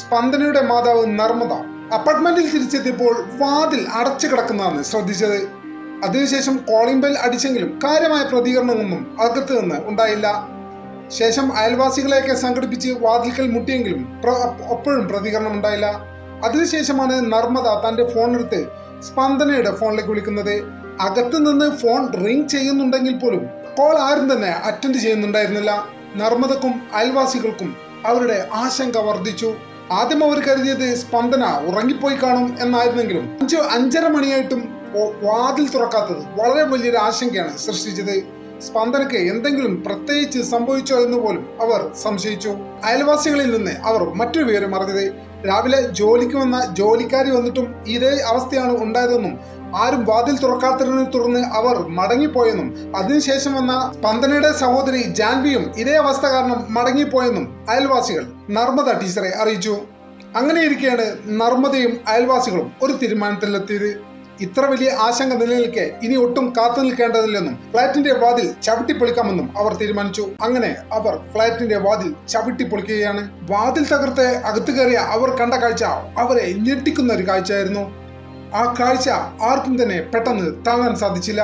സ്പന്ദനയുടെ മാതാവ് നർമ്മദ അപ്പാർട്ട്മെന്റിൽ തിരിച്ചെത്തിയപ്പോൾ വാതിൽ അടച്ചു കിടക്കുന്നതാണ് ശ്രദ്ധിച്ചത്. അതിനുശേഷം കോളിംഗ് ബെൽ അടിച്ചെങ്കിലും കാര്യമായ പ്രതികരണമൊന്നും അകത്ത് നിന്ന് ഉണ്ടായില്ല. ശേഷം അയൽവാസികളെയൊക്കെ സംഘടിപ്പിച്ച് വാതിൽക്കൽ മുട്ടിയെങ്കിലും അപ്പോഴും പ്രതികരണം ഉണ്ടായില്ല. അതിനുശേഷമാണ് നർമ്മദ തന്റെ ഫോൺ എടുത്ത് സ്പന്ദനയുടെ ഫോണിലേക്ക് വിളിക്കുന്നത്. അകത്തു നിന്ന് ഫോൺ റിംഗ് ചെയ്യുന്നുണ്ടെങ്കിൽ പോലും കോൾ ആരും തന്നെ അറ്റൻഡ് ചെയ്യുന്നുണ്ടായിരുന്നില്ല. നർമ്മദക്കും അയൽവാസികൾക്കും അവരുടെ ആശങ്ക വർദ്ധിച്ചു. ആദ്യം അവർ കരുതിയത് സ്പന്ദന ഉറങ്ങിപ്പോയി കാണും എന്നായിരുന്നെങ്കിലും അഞ്ചു അഞ്ചര മണിയായിട്ടും വാതിൽ തുറക്കാത്തത് വളരെ വലിയൊരു ആശങ്കയാണ് സൃഷ്ടിച്ചത്. സ്പന്ദനയ്ക്ക് എന്തെങ്കിലും പ്രത്യേകിച്ച് സംഭവിച്ചോ എന്ന് പോലും അവർ സംശയിച്ചു. അയൽവാസികളിൽ നിന്ന് അവർ മറ്റൊരു വിവരം അറിഞ്ഞത് രാവിലെ ജോലിക്ക് വന്ന ജോലിക്കാരി വന്നിട്ടും ഇതേ അവസ്ഥയാണ് ഉണ്ടായതെന്നും ആരും വാതിൽ തുറക്കാത്തതിനെ തുടർന്ന് അവർ മടങ്ങിപ്പോയെന്നും അതിനുശേഷം വന്ന പന്തനയുടെ സഹോദരി ജാൻവിയും ഇതേ അവസ്ഥ കാരണം മടങ്ങിപ്പോയെന്നും അയൽവാസികൾ നർമ്മദ ടീച്ചറെ അറിയിച്ചു. അങ്ങനെയിരിക്കെയാണ് നർമ്മദയും അയൽവാസികളും ഒരു തീരുമാനത്തിലെത്തിയത്. ഇത്ര വലിയ ആശങ്ക നിലനിൽക്കെ ഇനി ഒട്ടും കാത്തു നിൽക്കേണ്ടതില്ലെന്നും ഫ്ളാറ്റിന്റെ വാതിൽ ചവിട്ടിപ്പൊളിക്കാമെന്നും അവർ തീരുമാനിച്ചു. അങ്ങനെ അവർ ഫ്ളാറ്റിന്റെ വാതിൽ ചവിട്ടിപ്പൊളിക്കുകയാണ് വാതിൽ തകർത്ത് അകത്തു കയറിയ അവർ കണ്ട കാഴ്ച അവരെ ഞെട്ടിക്കുന്ന ഒരു കാഴ്ചയായിരുന്നു. ആ കാഴ്ച ആർക്കും തന്നെ പെട്ടെന്ന് താങ്ങാൻ സാധിച്ചില്ല.